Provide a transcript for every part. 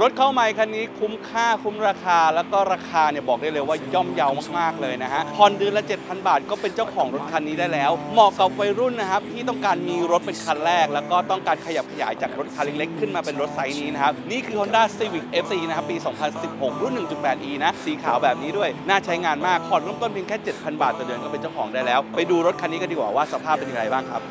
รถเข้าใหม่คันนี้คุ้มค่าคุ้มราคา แล้วก็ราคาเนี่ยบอกได้เลยว่าย่อมเยาวมากๆเลยนะฮะผ่อนเดือนละ 7,000 บาทก็เป็นเจ้าของรถคันนี้ได้แล้ว เหมาะกับวัยรุ่นนะครับที่ต้องการมีรถเป็นคันแรก แล้วก็ต้องการขยับขยายจากรถคันเล็กๆขึ้นมาเป็นรถไซส์นี้นะครับนี่คือ Honda Civic FC นะครับปี 2016 รุ่น 1.8e นะสีขาวแบบนี้ด้วย น่าใช้งานมากผ่อนเริ่มต้นเพียงแค่ 7,000 บาทต่อเดือนก็เป็นเจ้าของได้แล้ว ไปดูรถคันนี้กันดีกว่าว่าสภาพเป็นยังไงบ้างครับ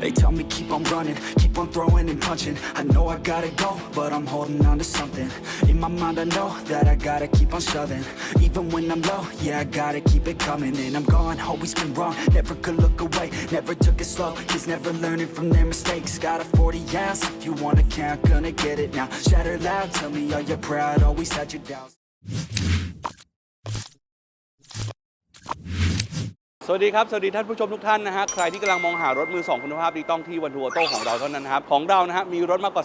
They tell me keep on running, keep on throwing and punching. I know I gotta go, but I'm holding on to something. In my mind, I know that I gotta keep on shoving. Even when I'm low, yeah, I gotta keep it coming. And I'm gone, always been wrong, never could look away. Never took it slow, kids never learning from their mistakes. Got a 40 ounce, if you wanna count, gonna get it now. Shatter loud, tell me are you proud, always had your doubts. สวัสดีครับ สวัสดีท่านผู้ชมทุกท่านนะฮะ ใครที่กำลังมองหารถมือ 2 คุณภาพดีต้องที่วันทัวโต้ของเราเท่านั้นนะครับ ของเรานะฮะมีรถมากกว่า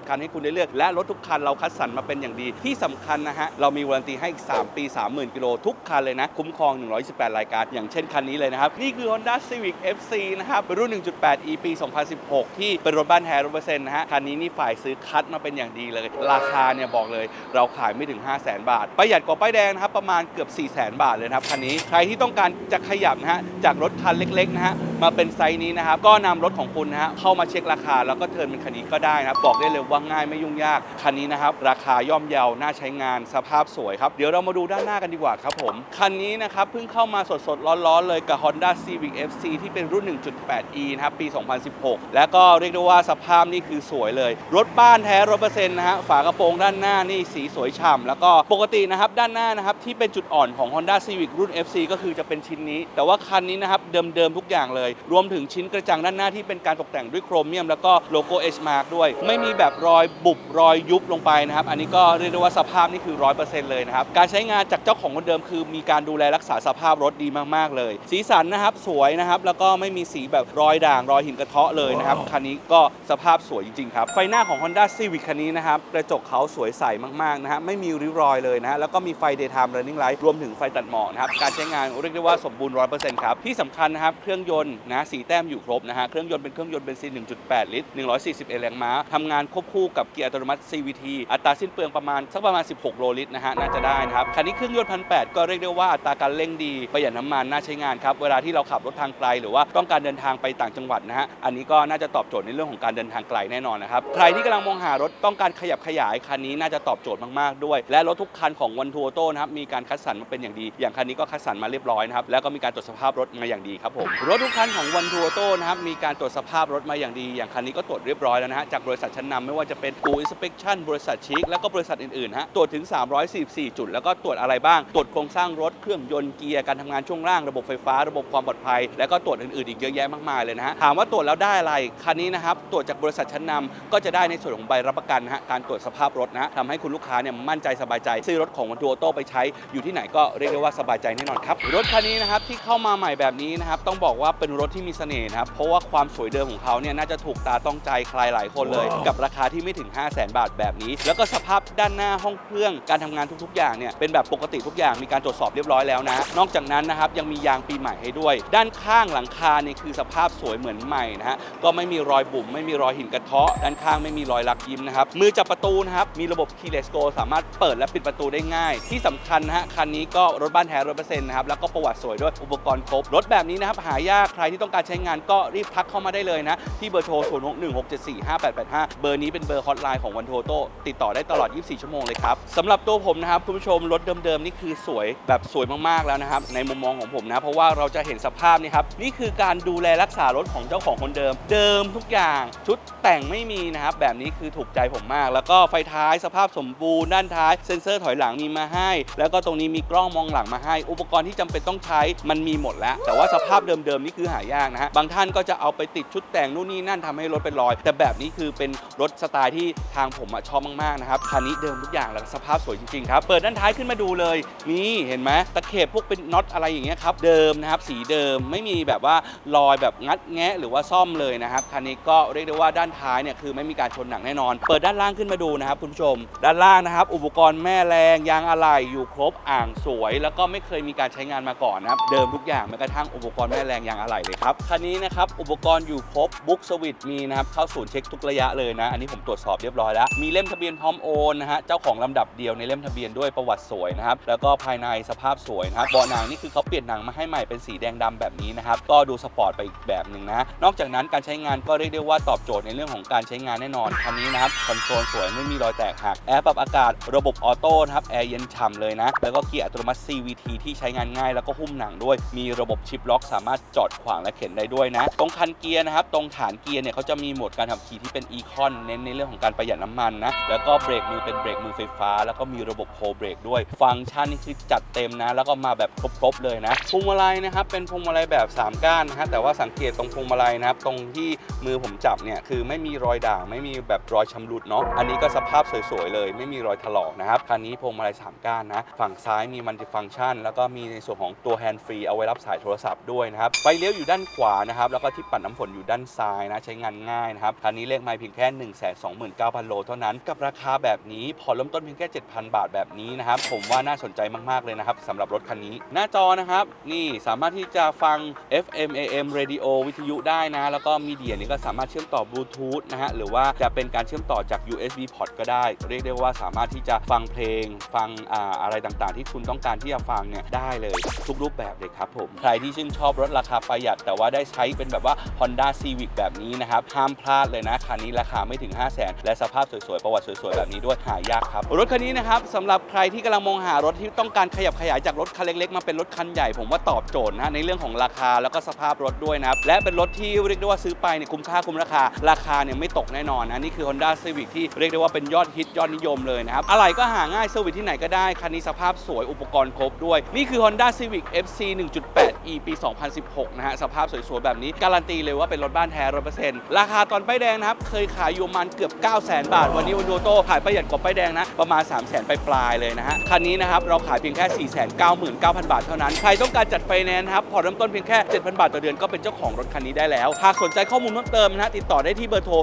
250 คันให้คุณได้เลือก และรถทุกคันเราคัดสรรมาเป็นอย่างดี ที่สำคัญนะฮะ เรามีวารันตีให้อีก 3 ปี 30,000 กิโลทุกคันเลยนะ คุ้มครอง 118 รายการ อย่างเช่นคันนี้เลยนะครับ นี่คือ Honda Civic FC นะครับเป็นรุ่น 1.8e ปี 2016 ที่เป็นรถบ้านแท้ร้อเปอร์เซ็นต์นะฮะ คันนี้นี่ฝ่ายซื้อคัดมาเป็นอย่างดีเลย ราคาเนี่ยบอกเลย เราขายไม่ถึง 5 0 0 0 0 0 บาท ประหยัดกว่าป้ายแดงนะครับประมาณเกือบ 4 0 0 0 0 0 บาทเลยนะครับคันนี้ใครที่ต้องการจะขยับนะฮะจากรถคันเล็กๆนะฮะมาเป็นไซส์นี้นะครับก็นำรถของคุณนะฮะเข้ามาเช็คราคา แล้วก็เทิร์นเป็นคันนี้ก็ได้นะครับบอกได้เลยว่าง่ายไม่ยุ่งยากคันนี้นะครับราคาย่อมเยาน่าใช้งานสภาพสวยครับเดี๋ยวเรามาดูด้านหน้ากันดีกว่าครับผมคันนี้นะครับเพิ่งเข้ามาสดๆร้อนๆเลยกับ Honda Civic FC ที่เป็นรุ่น 1.8e นะครับปี 2016 แล้วก็เรียกได้ว่าสภาพนี่คือสวยเลย รถบ้านแท้ร้อยเปอร์เซ็นต์นะฮะฝากระโปรงด้านหน้านี่สีสวยฉ่ำแล้วก็ปกตินะครับด้านหน้านะครับที่เป็นจุดอ่อนของ Honda Civic รุ่น FC ก็คือจะเป็นชิ้นนี้แต่ว่าคันนี้นะครับเดิมๆทุกอย่างเลย รวมถึงชิ้นกระจังด้านหน้าที่เป็นการตกแต่งด้วยโครเมียม แล้วก็โลโก้ H Mark ด้วย ไม่มีแบบรอยบุบรอยยุบลงไปนะครับ อันนี้ก็เรียกได้ว่าสภาพนี่คือ 100%เลยนะครับ การใช้งานจากเจ้าของคนเดิมคือ มีการดูแลรักษาสภาพรถดีมากๆเลย สีสันนะครับสวยนะครับ แล้วก็ไม่มีสีแบบรอยด่างรอยหินกระเทาะเลยนะครับ คันนี้ก็สภาพสวยจริงๆครับ ไฟหน้าของ Honda Civic คันนี้นะครับ กระจกเขาสวยใสมากๆนะฮะ ไม่มีริ้วรอยเลยนะฮะ แล้วก็มีไฟ daytime running light รวมถึงไฟตัดหมอกนะครับ การใช้งานเรียกได้ว่าสมบูรณ์100%ครับ ที่สำคัญนะครับ เครื่องยนต์นะสีแต้มอยู่ครบนะฮะ เครื่องยนต์เป็นเครื่องยนต์เบนซิน 1.8 ลิตร 141 แรงม้าทำงานควบคู่กับเกียร์อัตโนมัติ CVT อัตราสิ้นเปลืองประมาณสักประมาณ 16 โลลิตรนะฮะ น่าจะได้นะครับ คันนี้เครื่องยนต์พันแก็เรียกได้ว่าอัตราการเร่งดี ประหยัดน้ำมันน่าใช้งานครับ เวลาที่เราขับรถทางไกล หรือว่าต้องการเดินทางไปต่างจังหวัดนะฮะ อันนี้ก็น่าจะตอบโจทย์ในเรื่องของการเดินทางไกลแน่นอนนะครับ ใครที่กำลังมองหารถต้องการขยับขยายคันนี้น่าจะตอบโจทย์มากๆด้วย และรถทุกคันของวันทัวโต้นะครับมีการคัดสรรมาเป็นอย่างดี อย่างคันนี้ก็คัดสรรมาเรียบร้อยนะครับแล้วก็มีการตรวจสภาพรถมาอย่างดีครับผมรถทุกคันของวันทัวโต้นะครับมีการตรวจสภาพรถมาอย่างดี อย่างคันนี้ก็ตรวจเรียบร้อยแล้วนะฮะจากบริษัทชั้นนำไม่ว่าจะเป็นกูอินสเปคชั่นบริษัทชิคแล้วก็บริษัทอื่นๆฮะตรวจถึง 344 จุด แล้วก็ตรวจอะไรบ้าง ตรวจโครงสร้างรถเครื่องยนต์เกียร์การทำงานช่วงล่างระบบไฟฟ้าระบบความปลอดภัย แล้วก็ตรวจอื่นๆอีกเยอะแยะมากมายเลยนะฮะถามว่าตรวจแล้วได้อะไรคันนี้นะครับตรวจจากบริษัทชั้นนำก็จะได้ในส่วนของใบรับประกันฮะการตรวจสภาพรถนะฮะทำให้คุณลูกค้าเนี่ยมั่นใจสบายใจซื้อรถของวันทัวโต้ไปใช้อยู่ที่ไหนก็เรียกได้ว่าสบายใจแน่นอนครับรถคันนี้นะครับที่เข้ามาใหม่แบบนี้นะครับต้องบอกว่าเป็นรถที่มีเสน่ห์นะครับเพราะว่าความสวยเดิมของเขาเนี่ยน่าจะถูกตาต้องใจใครหลายคนเลย กับราคาที่ไม่ถึง 5 0 0 0 0 0บาทแบบนี้ แล้วก็สภาพด้านหน้าห้องเครื่องการทำงานทุกๆ อย่างเนี่ยเป็นแบบปกติทุกอย่างมีการตรวจสอบเรียบร้อยแล้วนะนอกจากนั้นนะครับยังมียางปีใหม่ให้ด้วย ด้านข้างหลังคาเนี่ยคือสภาพสวยเหมือนใหม่นะฮะก็ไม่มีรอยบุ๋มไม่มีรอยหินกระเทาะด้านข้างไม่มีรอยลักยิ้มนะครับมือจับประตูนะครับมีระบบ keyless go สามารถเปิดและปิดประตูได้ง่าย ที่สำคัญนะฮะคันนี้ก็รถบ้านแท้ร้อยเปอร์เซ็นต์นะครับแล้วก็ประวัติสวยด้วยอุปกรณ์ครบ รถแบบนี้นะครับหายากใครที่ต้องการใช้งานก็รีบทักเข้ามาได้เลยนะ ที่เบอร์โทร 0 6 1 6 7 4 5 8 8 5 เบอร์นี้เป็นเบอร์ฮอตไลน์ของวันโทโต้ติดต่อได้ตลอด 24 ชั่วโมงเลยครับสำหรับตัวผมนะครับคุณผู้ชมรถเดิมๆนี่คือสวยแบบสวยมากๆแล้วนะครับในมุมมองของผมนะ เพราะว่าเราจะเห็นสภาพนี่ครับนี่คือการดูแลรักษารถของเจ้าของคนเดิม เดิมทุกอย่างชุดแต่งไม่มีนะครับแบบนี้คือถูกใจผมมาก แล้วก็ไฟท้ายสภาพสมบูรณ์ด้านท้ายเซ็นเซอร์ถอยหลังมีมาให้ แล้วก็ตรงนี้มีกล้องมองหลังมาให้ อุปกรณ์ที่จำเป็นต้องใช้มันมีหมดแล้ว แต่ว่าสภาพเดิมๆนี่คือหายากนะฮะ บางท่านก็จะเอาไปติดชุดแต่งนู่นนี่นั่นทำให้รถเป็นรอย แต่แบบนี้คือเป็นรถสไตล์ที่ทางผมชอบมากๆนะครับคันนี้เดิมทุกอย่างแล้วสภาพสวยจริงๆครับ เปิดด้านท้ายขึ้นมาดูเลย นี่เห็นไหมตะเข็บพวกเป็นน็อตอะไรอย่างเงี้ยครับ เดิมนะครับ สีเดิมไม่มีแบบว่ารอยแบบงัดแงะหรือว่าซ่อมเลยนะครับ คันนี้ก็เรียกได้ว่าด้านท้ายเนี่ยคือไม่มีการชนหนักแน่นอน เปิดด้านล่างขึ้นมาดูนะครับคุณผู้ชม ด้านล่างนะครับ อุปกรณ์แม่แรงยางอะไหล่อยู่ครบอ่างสวย แล้วก็ไม่เคยมีการใช้งานมาก่อนนะครับ เดิมทุกอย่างแม้กระทั่งอุปกรณ์แม่แรงยางอะไหล่เลยครับคันนี้นะครับอุปกรณ์อยู่ครบบุ๊กสวิตมีนะครับเข้าศูนย์เช็คทุกระยะเลยนะ อันนี้ผมตรวจสอบเรียบร้อยแล้ว มีเล่มทะเบียนพร้อมโอนนะฮะเจ้าของลำดับเดียวในเล่มทะเบียนด้วยประวัติสวยนะครับแล้วก็ภายในสภาพสวยนะครับเบาะหนังนี่คือเขาเปลี่ยนหนังมาให้ใหม่เป็นสีแดงดำแบบนี้นะครับก็ดูสปอร์ตไปอีกแบบหนึ่งนะนอกจากนั้นการใช้งานก็เรียกได้ว่าตอบโจทย์ในเรื่องของการใช้งานแน่นอนคันนี้นะครับคอนโซลสวยไม่มีรอยแตกหักแอร์ปรับอากาศระบบออโต้นะครับแอร์เย็นฉ่ำเลยนะแล้วก็เกียร์อัตโนมัติ CVT ที่ใช้งานง่ายแล้วก็หุ้มหนังด้วยมีระบบชิปล็อก สามารถจอดขวางและเข็นได้ด้วยนะ ตรงคันเกียร์นะครับ ตรงฐานเกียร์เนี่ยเขาจะมีโหมดการขับขี่ที่เป็นอีคอนเน้นในเรื่องของการประหยัดน้ำมันนะ แล้วก็เบรกมือเป็นเบรกมือไฟฟ้า แล้วก็มีระบบโฮเบรกด้วย ฟังก์ชันนี่คือจัดเต็มนะ แล้วก็มาแบบครบๆเลยนะ พวงมาลัยนะครับ เป็นพวงมาลัยแบบ 3 ก้านนะฮะ แต่ว่าสังเกตตรงพวงมาลัยนะครับ ตรงที่มือผมจับเนี่ย คือไม่มีรอยด่าง ไม่มีแบบรอยชำรุดเนาะ อันนี้ก็สภาพสวยๆเลย ไม่มีรอยถลอกนะครับ คันนี้พวงมาลัย3ก้านนะ ฝั่งซ้ายมีมัลติฟังก์ชัน แล้วก็มีในส่วนของตัวแฮนด์ฟรีเอาไว้รับสายโทรศัพท์ด้วยนะครับไฟเลี้ยวอยู่ด้านขวานะครับแล้วก็ที่ปัดน้ำฝนอยู่ด้านซ้ายนะใช้งานง่ายนะครับคันนี้เลขไมล์เพียงแค่ 1 2 9 0 0 0 โลเท่านั้นกับราคาแบบนี้ผ่อนเริ่มต้นเพียงแค่ 7,000 บาทแบบนี้นะครับผมว่าน่าสนใจมากๆเลยนะครับสำหรับรถคันนี้ หน้าจอนะครับนี่สามารถที่จะฟัง FM AM radio วิทยุได้นะ แล้วก็มีเดียนี่ก็สามารถเชื่อมต่อบลูทูธนะฮะหรือว่าจะเป็นการเชื่อมต่อจาก USB port ก็ได้ เรียกได้ว่าสามารถที่จะฟังเพลงฟังออะไรต่างๆ ที่คุณต้องการที่จะฟังเนี่ยได้เลยทุกรูปแบบเลยครับผม ใครที่ชื่นชอบรถราคาประหยัด แต่ว่าได้ใช้เป็นแบบว่า Honda Civic แบบนี้นะครับ ห้ามพลาดเลยนะ คันนี้ราคาไม่ถึง 5 0 0 0 0 0และสภาพสวยๆ ประวัติสวยๆ แบบนี้ด้วยหายากครับ รถคันนี้นะครับสำหรับใครที่กำลังมองหารถที่ต้องการขยับขยายจากรถคันเล็กๆ มาเป็นรถคันใหญ่ ผมว่าตอบโจทย์นะในเรื่องของราคาแล้วก็สภาพรถด้วยนะครับและเป็นรถที่เรียกได้ว่าซื้อไปเนี่ยคุ้มค่าคุ้มราคา ราคาเนี่ยไม่ตกแน่นอนนะนี่คือ Honda Civic ที่เรียกได้ว่าเป็นยอดฮิตยอดนิยมเลยนะครับอะไรก็หาง่ายเซอร์วิสที่ไหนก็ได้คันนี้สภาพสวยอุปกรณ์ครบด้วยนี่คือ Honda Civic FC 1.8 E ปี 2016 นะฮะ สภาพสวยๆ แบบนี้ การันตีเลยว่าเป็นรถบ้านแท้ 100%ราคาตอนป้ายแดงนะครับ เคยขายอยู่มาณเกือบ 9 0 0 0 0 0 บาท วันนี้วันโดโต้ขายประหยัดกว่าป้ายแดงนะ ประมาณ 3 0 0 0 0 0ปลายเลยนะฮะ คันนี้นะครับ เราขายเพียงแค่ 499,000 บาทเท่านั้น ใครต้องการจัดไฟแนนซ์นะครับผ่อนเริ่มต้นเพียงแค่ 7,000 บาทต่อเดือนก็เป็นเจ้าของรถคันนี้ได้แล้ว หากสนใจข้อมูลเพิ่มเติมนะฮะติดต่อได้ที่เบอร์โทร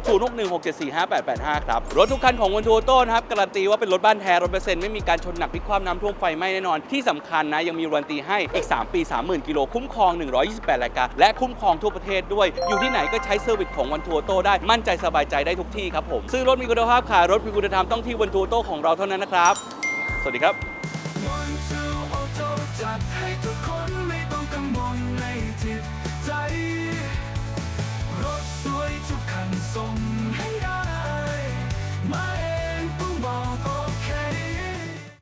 0616745885 ครับ รถทุกคันของวันโดโต้นะครับการันตีว่าเป็นรถบ้านแท้100%ไม่มีการชนหนักพลิกคว่ำน้ำท่วมไฟไหม้แน่นอนที่สำคัญนะยังมีวารันตีให้อีก 3 ปี30,000 กิโล คุ้มครอง 128 รายการ และคุ้มครองทั่วประเทศด้วย อยู่ที่ไหนก็ใช้เซอร์วิสของวันทัวร์โต้ได้ มั่นใจสบายใจได้ทุกที่ครับผม ซื้อรถมีคุณภาพขายรถมีคุณธรรมต้องที่วันทัวร์โต้ของเราเท่านั้นนะครับ สวัสดีครับ